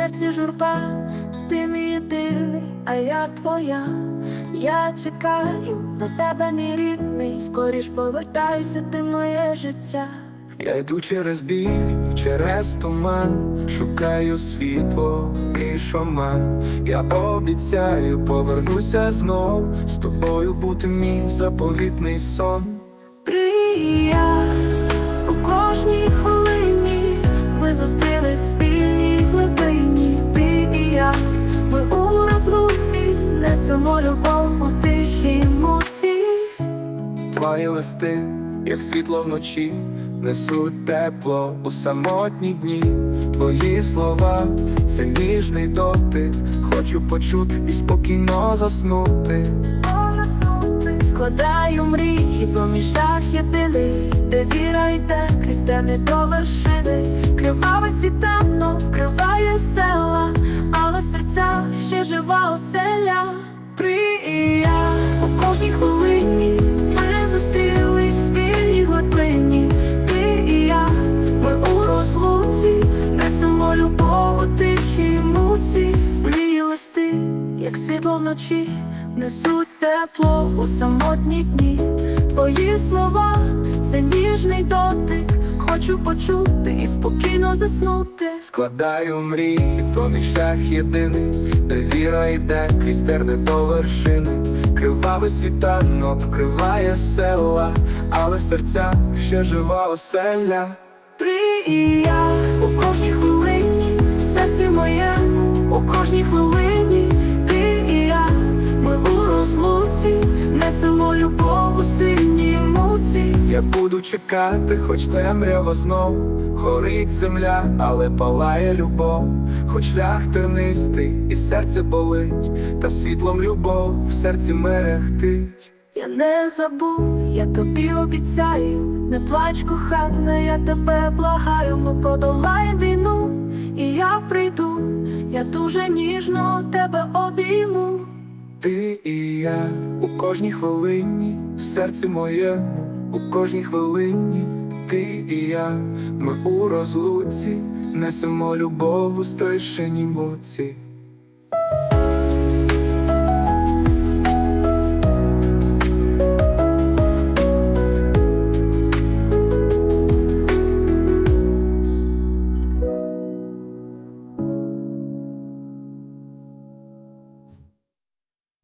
серці журба, ти мій єдиний, а я твоя. Я чекаю на тебе, мій рідний. Скоріш повертайся, ти моє життя. Я йду через біль, через туман, шукаю світло і шоман. Я обіцяю, повернуся знов, з тобою бути мій заповітний сон. Прия несемо любов у тихій муці. Твої листи, як світло вночі, несуть тепло у самотні дні. Твої слова, це ніжний дотик. Хочу почути і спокійно заснути. Складаю мрії про міжах єдиний, де віра йде крізь темні до вершини. Кривавий світанок вкриває села, але серця ще жива оселя. Як світло вночі, несуть тепло у самотні дні. Твої слова, це ніжний дотик. Хочу почути і спокійно заснути. Складаю мрії, то мій шлях єдиний, де віра йде крізь терни до вершини. Кривавий світанок вкриває села, але в серця ще жива оселя. Прия у кожній хвилині, в серці моєму, Я буду чекати, хоч темрява знов. Горить земля, але палає любов, хоч шлях тернистий, і серце болить, та світлом любов в серці мерехтить. Я не забув, я тобі обіцяю, не плач, кохана, я тебе благаю, ми подолаємо війну, і я прийду, я дуже ніжно тебе обійму. Ти і я у кожній хвилині, в серці моєму, у кожній хвилині, ти і я, ми у розлуці, несемо любов у страшеній муці.